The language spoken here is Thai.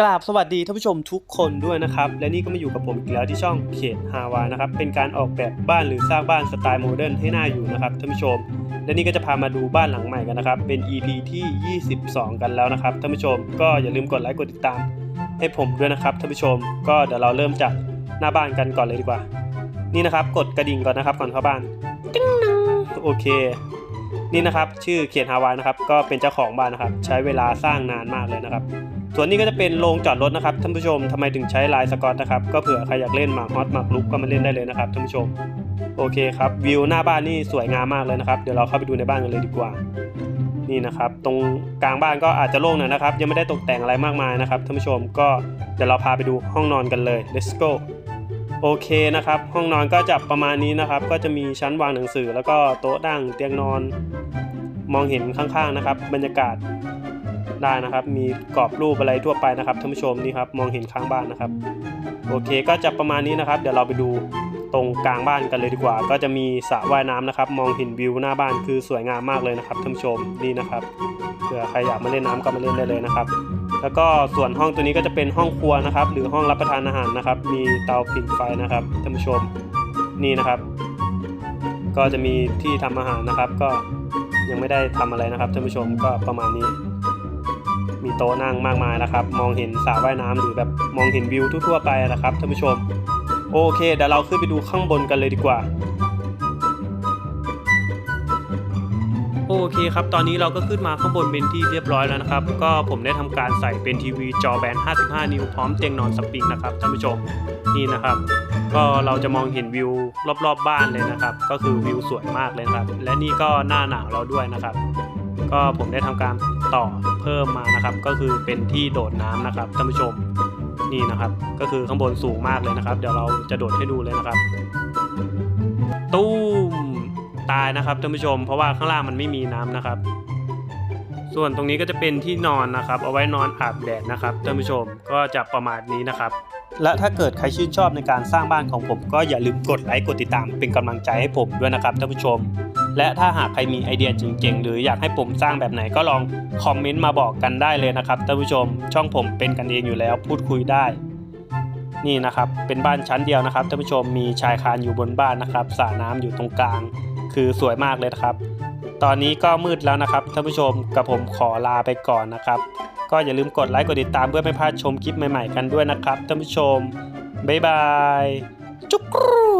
กราบสวัสดีท่านผู้ชมทุกคนด้วยนะครับ และนี่ก็มาอยู่กับผมอีกแล้วที่ช่องเขตฮาวานะครับ เป็นการออกแบบบ้านหรือสร้างบ้านสไตล์โมเดิร์นให้น่าอยู่นะครับท่านผู้ชม และนี่ก็จะพามาดูบ้านหลังใหม่กันนะครับ เป็น EP ที่ 22 กันแล้วนะครับท่านผู้ชม ก็อย่าลืมกดไลค์กดติดตาม ให้ผมด้วยนะครับท่านผู้ชม ก็เดี๋ยวเราเริ่มจากหน้าบ้านกันก่อนเลยดีกว่า นี่นะครับ กดกระดิ่งก่อนนะครับก่อนเข้าบ้านโอเค นี่นะครับชื่อเขียนฮาวายนะครับก็เป็นเจ้าของบ้านนะครับ ใช้เวลาสร้างนานมากเลยนะครับ ส่วนนี้ก็จะเป็นโรงจอดรถนะครับท่านผู้ชมทำไมถึงใช้ลายสกอตนะครับก็เผื่อใครอยากเล่นหมากฮอตหมากลุกก็มาเล่นได้เลยนะครับท่านผู้ชมโอเคครับวิวหน้าบ้านนี่สวยงามมากเลยนะครับเดี๋ยวเราเข้าไปดูในบ้านกันเลยดีกว่านี่นะครับตรงกลางบ้านก็อาจจะโล่งหน่อยนะครับ ยังไม่ได้ตกแต่งอะไรมากมายนะครับท่านผู้ชมก็เดี๋ยวเราพาไปดูห้องนอนกันเลย let's go โอเคนะครับ ห้องนอนก็จะประมาณนี้นะครับ ก็จะมีชั้นวางหนังสือ แล้วก็โต๊ะดั่งเตียงนอน มองเห็นข้างๆนะครับ บรรยากาศได้นะครับ มีกรอบรูปอะไรทั่วไปนะครับท่านผู้ชมนี่ครับมองเห็นข้างบ้านนะครับ โอเคก็จะประมาณนี้นะครับ เดี๋ยวเราไปดูตรงกลางบ้านกันเลยดีกว่า ก็จะมีสระว่ายน้ำนะครับ มองเห็นวิวหน้าบ้านคือสวยงามมากเลยนะครับท่านผู้ชมนี่นะครับเผื่อใครอยากมาเล่นน้ำก็มาเล่นได้เลยนะครับ แล้วก็ส่วนห้องตัวนี้ก็จะเป็นห้องครัวนะครับ หรือห้องรับประทานอาหารนะครับ มีเตาผิงไฟนะครับท่านผู้ชมนี่นะครับ ก็จะมีที่ทำอาหารนะครับ ก็ ยังไม่ได้ทำอะไรนะครับท่านผู้ชมก็ประมาณนี้ มีโต๊ะนั่งมากมายนะครับ มองเห็นสระว่ายน้ำหรือแบบมองเห็นวิวทั่วๆไปนะครับท่านผู้ชม โอเคเดี๋ยวเราขึ้นไปดูข้างบนกันเลยดีกว่า โอเคครับ ตอนนี้เราก็ขึ้นมาข้างบนเป็นที่เรียบร้อยแล้วนะครับ ก็ผมได้ทำการใส่เป็นทีวีจอแบน 55 นิ้วพร้อมเตียงนอนสปริงนะครับท่านผู้ชมนี่นะครับ ก็เราจะมองเห็นวิวรอบๆบบ้านเลยนะครับ ก็คือวิวสวยมากเลยครับ และนี่ก็หน้าหนาวเราด้วยนะครับ ก็ผมได้ทำการต่อเพิ่มมานะครับ ก็คือเป็นที่โดดน้ำนะครับท่านผู้ชมนี่นะครับ ก็คือข้างบนสูงมากเลยนะครับ เดี๋ยวเราจะโดดให้ดูเลยนะครับ ตู้ม ตายนะครับท่านผู้ชม เพราะว่าข้างล่างมันไม่มีน้ำนะครับ ส่วนตรงนี้ก็จะเป็นที่นอนนะครับ เอาไว้นอนอาบแดดนะครับท่านผู้ชมก็จะประมาณนี้นะครับและถ้าเกิดใครชื่นชอบในการสร้างบ้านของผม ก็อย่าลืมกดไลค์กดติดตามเป็นกำลังใจให้ผมด้วยนะครับท่านผู้ชม และถ้าหากใครมีไอเดียเจ๋งๆ หรืออยากให้ผมสร้างแบบไหนก็ลองคอมเมนต์มาบอกกันได้เลยนะครับท่านผู้ชม ช่องผมเป็นกันเองอยู่แล้วพูดคุยได้ นี่นะครับเป็นบ้านชั้นเดียวนะครับท่านผู้ชมมีชายคานอยู่บนบ้านนะครับสระน้ำอยู่ตรงกลาง คือสวยมากเลยนะครับ ตอนนี้ก็มืดแล้วนะครับท่านผู้ชมกับผมขอลาไปก่อนนะครับ ก็อย่าลืมกดไลค์กดติดตามเพื่อไม่พลาดชมคลิปใหม่ๆกันด้วยนะครับท่านผู้ชมบ๊ายบายจุ๊กรู